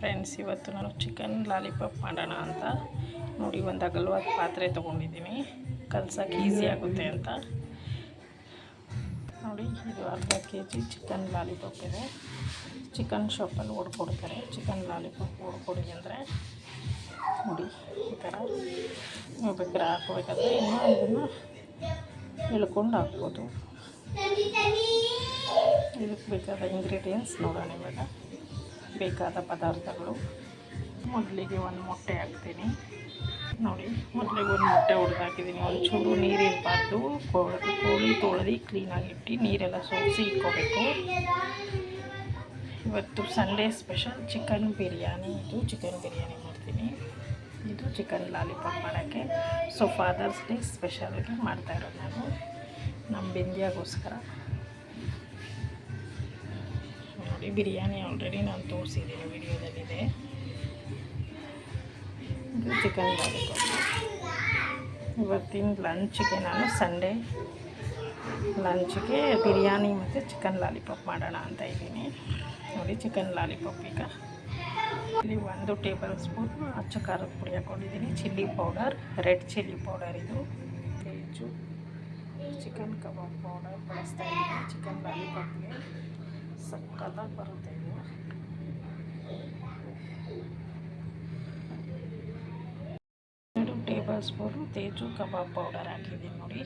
Friends, ಇವತ್ತು ನಾನು chicken lollipop ಮಾಡೋಣ ಅಂತ ನೋಡಿ, ಒಂದು ಅಗಲವಾದ ಪಾತ್ರೆ ತೊಗೊಂಡಿದ್ದೀನಿ. ಕಲ್ಸೋಕೆ ಈಸಿ ಆಗುತ್ತೆ ಅಂತ. ನೋಡಿ, ಇದು ಅರ್ಧ ಕೆ ಜಿ ಚಿಕನ್ ಲಾಲಿಪಾಪ್ ಇದೆ. ಚಿಕನ್ ಶಾಪಲ್ಲಿ ಓಡ್ಕೊಡ್ತಾರೆ ಚಿಕನ್ ಲಾಲಿಪಾಪ್ ಓಡ್ಕೊಡಿ ಅಂದರೆ ನೋಡಿ, ಈ ಥರ ನೀವು ಬೇಕಾದ್ರೆ ಹಾಕ್ಬೇಕಾದ್ರೆ ಇನ್ನೂ ಇದನ್ನು ಇಳ್ಕೊಂಡು ಹಾಕ್ಬೋದು. ಇದಕ್ಕೆ ಬೇಕಾದ ಇಂಗ್ರೀಡಿಯೆಂಟ್ಸ್ ನೋಡೋಣ ಇವಾಗ. ಬೇಕಾದ ಪದಾರ್ಥಗಳು. ಮೊದಲಿಗೆ ಒಂದು ಮೊಟ್ಟೆ ಹಾಕ್ತೀನಿ. ನೋಡಿ, ಮೊದಲಿಗೆ ಒಂದು ಮೊಟ್ಟೆ ಹೊಡೆದಾಕಿದ್ದೀನಿ ಒಂಚೂರು ನೀರು ಇರಬಾರ್ದು. ಕೋಳಿ ತೊಳೆದು ಕ್ಲೀನಾಗಿ ಇಟ್ಟು ನೀರೆಲ್ಲ ಸೋಸಿ ಇಟ್ಕೋಬೇಕು. ಇವತ್ತು ಸಂಡೇ ಸ್ಪೆಷಲ್ ಚಿಕನ್ ಬಿರಿಯಾನಿ ಇದು ಚಿಕನ್ ಬಿರಿಯಾನಿ ಮಾಡ್ತೀನಿ. ಇದು ಚಿಕನ್ ಲಾಲಿಪಾಪ್ ಮಾಡೋಕ್ಕೆ. ಸೊ ಫಾದರ್ಸ್ ಡೇ ಸ್ಪೆಷಲ್ಗೆ ಮಾಡ್ತಾ ಇರೋದು ನಾನು. ನಮ್ಮ ಬಿಂದಿಯಾಗೋಸ್ಕರ. ನೋಡಿ ಬಿರಿಯಾನಿ ಆಲ್ರೆಡಿ ನಾನು ತೋರಿಸಿದ್ದೀನಿ ವಿಡಿಯೋದಲ್ಲಿದೆ. ಚಿಕನ್ ಲಾಲಿಪಾಪ್ ಇವತ್ತಿನ ಲಂಚ್ಗೆ ನಾನು ಸಂಡೇ ಲಂಚ್ಗೆ ಬಿರಿಯಾನಿ ಮತ್ತು ಚಿಕನ್ ಲಾಲಿಪಾಪ್ ಮಾಡೋಣ ಅಂತ ಇದ್ದೀನಿ. ನೋಡಿ ಚಿಕನ್ ಲಾಲಿಪಾಪ್ ಈಗ. ಇಲ್ಲಿ ಒಂದು ಟೇಬಲ್ ಸ್ಪೂನ್ ಅಚ್ಚ ಖಾರದ ಪುಡಿ ಹಾಕ್ಕೊಂಡಿದ್ದೀನಿ chilli powder, red chilli powder ಇದು. ಹೆಚ್ಚು ಚಿಕನ್ ಕಬಾಬ್ ಪೌಡರ್ ಬಳಸ್ತಾ ಇದ್ದೀನಿ ಚಿಕನ್ ಲಾಲಿಪಾಪ್ಗೆ. ಸಕ್ಕತ್ತಾಗಿ ಬರುತ್ತೆ ಇದು. ಎರಡು ಟೇಬಲ್ ಸ್ಪೂನು ತೇಜು ಕಬಾಬ್ ಪೌಡರ್ ಹಾಕಿದ್ದೀನಿ ನೋಡಿ.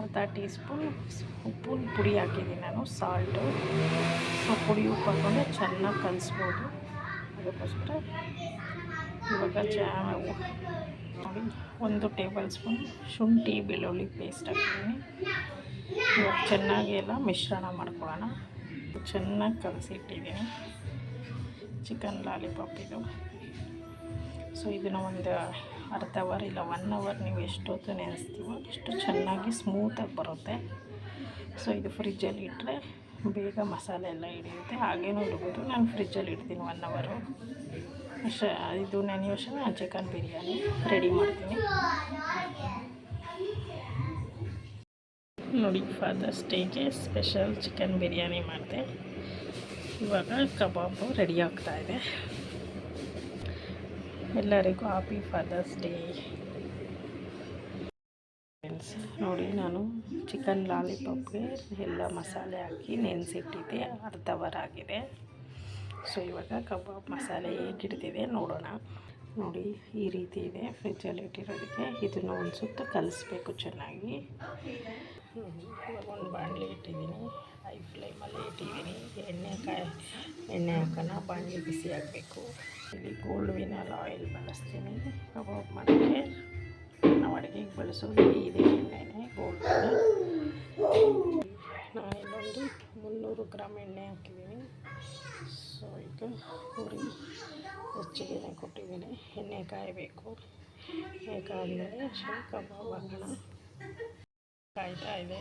ಅರ್ಧ ಟೀ ಸ್ಪೂನ್ ಉಪ್ಪು ಪುಡಿ ಹಾಕಿದ್ದೀನಿ ನಾನು ಸಾಲ್ಟು ಸೊ, ಪುಡಿ ಉಪ್ಪು ಹಾಕ್ಕೊಂಡು ಚೆನ್ನಾಗಿ ಕಲಿಸ್ಬೋದು. ಅದಕ್ಕೋಸ್ಕರ ಇವಾಗ ಚಾ ಒಂದು ಟೇಬಲ್ ಸ್ಪೂನ್ ಶುಂಠಿ ಬೆಳ್ಳುಳ್ಳಿ ಪೇಸ್ಟ್ ಹಾಕಿದ್ದೀನಿ. ಚೆನ್ನಾಗಿ ಎಲ್ಲ ಮಿಶ್ರಣ ಮಾಡ್ಕೊಳ್ಳೋಣ. ಚೆನ್ನಾಗಿ ಕಲಸಿಟ್ಟಿದ್ದೀನಿ. ಚಿಕನ್ ಲಾಲಿಪಾಪ್ ಇದು. ಸೊ ಇದನ್ನು ಒಂದು ಅರ್ಧ ಅವರ್ ಇಲ್ಲ ಒನ್ ಅವರ್ ನೀವು ಎಷ್ಟೊತ್ತು ನೆನೆಸ್ತೀವೋ ಅಷ್ಟು ಚೆನ್ನಾಗಿ ಸ್ಮೂತಾಗಿ ಬರುತ್ತೆ. ಸೊ ಇದು ಫ್ರಿಜ್ಜಲ್ಲಿ ಇಟ್ಟರೆ ಬೇಗ ಮಸಾಲೆ ಎಲ್ಲ ಹಿಡಿಯುತ್ತೆ. ಹಾಗೇನೂ ಇಡ್ಬೋದು. ನಾನು ಫ್ರಿಜ್ಜಲ್ಲಿ ಇಡ್ತೀನಿ ಒನ್ ಅವರು ಶ ಇದು ನೆನೆಯೋಷ್ಟು ನಾನು ಚಿಕನ್ ಬಿರಿಯಾನಿ ರೆಡಿ ಮಾಡ್ತೀನಿ. ನೋಡಿ ಫಾದರ್ಸ್ ಡೇಗೆ ಸ್ಪೆಷಲ್ ಚಿಕನ್ ಬಿರಿಯಾನಿ ಮಾಡಿದೆ. ಇವಾಗ ಕಬಾಬು ರೆಡಿ ಆಗ್ತಾ ಇದೆ. ಎಲ್ಲರಿಗೂ ಹ್ಯಾಪಿ ಫಾದರ್ಸ್ ಡೇ ಫ್ರೆಂಡ್ಸ್ ನೋಡಿ, ನಾನು ಚಿಕನ್ ಲಾಲಿಪಾಪ್ಗೆ ಎಲ್ಲ ಮಸಾಲೆ ಹಾಕಿ ನೆನೆಸಿಟ್ಟಿದ್ದೆ ಅರ್ಧ ಅವರ್ ಆಗಿದೆ ಸೊ ಇವಾಗ ಕಬಾಬ್ ಮಸಾಲೆ ಹೇಗಿಡ್ತಿದೆ ನೋಡೋಣ. ನೋಡಿ, ಈ ರೀತಿ ಇದೆ. ಫ್ರಿಜ್ಜಲ್ಲಿ ಇಟ್ಟಿರೋದಕ್ಕೆ ಇದನ್ನು ಒಂದು ಸುತ್ತ ಕಲಿಸ್ಬೇಕು ಚೆನ್ನಾಗಿ. ಒಂದು ಬಾಣಲಿ ಇಟ್ಟಿದ್ದೀನಿ ಹೈ ಫ್ಲೇಮಲ್ಲಿ ಇಟ್ಟಿದ್ದೀನಿ ಎಣ್ಣೆ ಕಾಯಿ ಎಣ್ಣೆ ಹಾಕೋಣ ಬಾಣಲಿ ಬಿಸಿ ಹಾಕಬೇಕು ಇಲ್ಲಿ ಗೋಲ್ಡ್ ವಿನಲ್ ಆಯಿಲ್ ಬಳಸ್ತೀನಿ ಕಬಾಬ್ ಮಾಡೋಕ್ಕೆ ನಾವು ಅಡುಗೆಗೆ ಬಳಸೋದು ಇದೇ ಎಣ್ಣೆನೇ ಗೋಲ್ಡ್ ನಾನು ಇಲ್ಲೊಂದು ಮುನ್ನೂರು ಗ್ರಾಮ್ ಎಣ್ಣೆ ಹಾಕಿದ್ದೀನಿ ಸೊ ಈಗ ಹುರಿ ಹೆಚ್ಚಿಗೆ ಕೊಟ್ಟಿದ್ದೀನಿ ಎಣ್ಣೆ ಕಾಯಬೇಕು ಕಾದ್ಮೇಲೆ ಕಬಾಬ್ ಹಾಕೋಣ ಕಾಯ್ತಾ ಇದೆ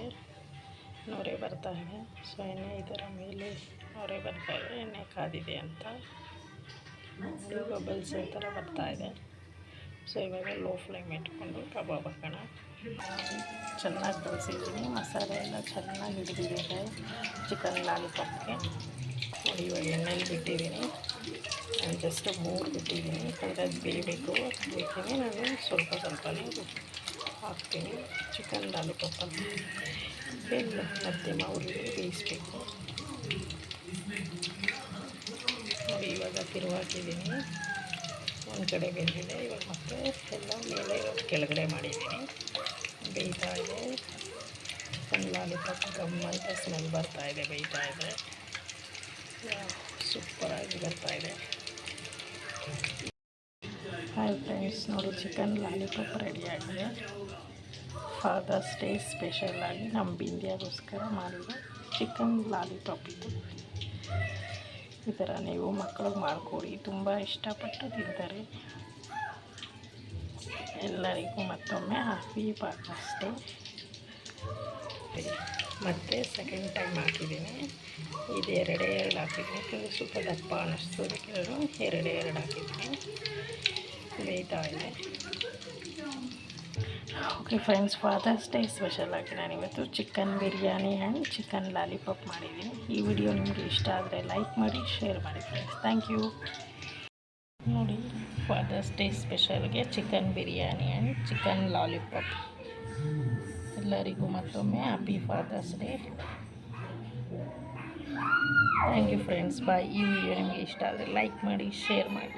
ನೊರೆ ಬರ್ತಾ ಇದೆ ಸೊ ಎಣ್ಣೆ ಇದರ ಮೇಲೆ ನೊರೆ ಬರ್ತಾ ಇದೆ ಎಣ್ಣೆ ಕಾದಿದೆ ಅಂತ ಬಬಲ್ಸ್ ಥರ ಬರ್ತಾ ಇದೆ ಸೊ ಇವಾಗ ಲೋ ಫ್ಲೇಮ್ ಇಟ್ಕೊಂಡು ಕಬಾಬ್ ಹಾಕೋಣ ಚೆನ್ನಾಗಿ ಕಲಿಸಿದ್ದೀನಿ ಮಸಾಲೆ ಎಲ್ಲ ಚೆನ್ನಾಗಿ ಹಿಡಿದಿದೆ ಚಿಕನ್ ಲಾಲಿಪಾಪ್ಗೆ ನೋಡಿ ಇವಾಗ ಎಣ್ಣೆಲಿ ಬಿಟ್ಟಿದ್ದೀನಿ ನಾನು ಜಸ್ಟ್ ಮೂರು ಬಿಟ್ಟಿದ್ದೀನಿ ಯಾಕಂದರೆ ಅದು ಬೇಯಬೇಕು ಬೇಕಿದೆ ನಾನು ಸ್ವಲ್ಪ ಸ್ವಲ್ಪನೇ ಹಾಕ್ತೀನಿ. ಚಿಕನ್ ಲಾಲಿಪಾಪ್ ಅಂತ ಬೆಲ್ಲ ಮಧ್ಯಮ ಉರಿ ಬೇಯಿಸ್ಬೇಕು. ನೋಡಿ, ಇವಾಗ ತಿರುವಾಕಿದ್ದೀನಿ ಒಂದು ಕಡೆ ಬೆಂದಿದೆ. ಇವಾಗ ಮತ್ತೆ ಎಲ್ಲ ಮೇಲೆ ಕೆಳಗಡೆ ಮಾಡಿದ್ದೀನಿ. ಬೇಯ್ತಾ ಇದೆ. ಚಿಕನ್ ಲಾಲಿಪಾಪ್ ಗಮ್ ಅಂತ ಸ್ಮೆಲ್ ಬರ್ತಾ ಇದೆ, ಬೇಯ್ತಾ ಇದೆ. ಸೂಪರಾಗಿ ಬರ್ತಾ ಇದೆ. ಹಾಯ್ ಫ್ರೆಂಡ್ಸ್, ನೋಡಿ ಚಿಕನ್ ಲಾಲಿಪಾಪ್ ರೆಡಿಯಾಗಿದೆ ಫಾದರ್ಸ್ ಡೇ ಸ್ಪೆಷಲಾಗಿ ನಮ್ಮ ಬಿಂದಿಯಾಗೋಸ್ಕರ ಮಾಡಿದ ಚಿಕನ್ ಲಾಲಿಪಾಪ್ ಇದು. ಈ ಥರ ನೀವು ಮಕ್ಕಳಿಗೆ ಮಾಡಿಕೊಡಿ, ತುಂಬ ಇಷ್ಟಪಟ್ಟು ತಿಂತಾರೆ. ಎಲ್ಲರಿಗೂ ಮತ್ತೊಮ್ಮೆ ಹ್ಯಾಪಿ ಫಾದರ್ಸ್ ಡೇ ಮತ್ತು ಸೆಕೆಂಡ್ ಟೈಮ್ ಹಾಕಿದ್ದೀನಿ. ಇದು ಎರಡೇ ಎರಡು ಹಾಕಿದ್ದೀನಿ. ಕೆಲವು ಸ್ವಲ್ಪ ದಪ್ಪ ಅನ್ನಿಸ್ತು ಅದಕ್ಕೆ ಎರಡೇ ಎರಡು ಹಾಕಿದ್ದೀನಿ. ಬೇಯ್ತಾ ಆಗಿದೆ okay friends father's day special ಆಗಿ ನಾನು ಇವತ್ತು chicken biryani and chicken lollipop ಮಾಡಿದ್ದೀನಿ. ಈ ವಿಡಿಯೋ ನಿಮಗೆ ಇಷ್ಟ ಆದರೆ ಲೈಕ್ ಮಾಡಿ ಶೇರ್ ಮಾಡಿ ಫ್ರೆಂಡ್ಸ್ ಥ್ಯಾಂಕ್ ಯು ನೋಡಿ father's day ಸ್ಪೆಷಲ್ಗೆ chicken biryani and chicken lollipop ಎಲ್ಲರಿಗೂ ಮತ್ತೊಮ್ಮೆ happy father's day thank you friends bye ಈ ವಿಡಿಯೋ ನಿಮಗೆ ಇಷ್ಟ ಆದರೆ ಲೈಕ್ ಮಾಡಿ ಶೇರ್ ಮಾಡಿ.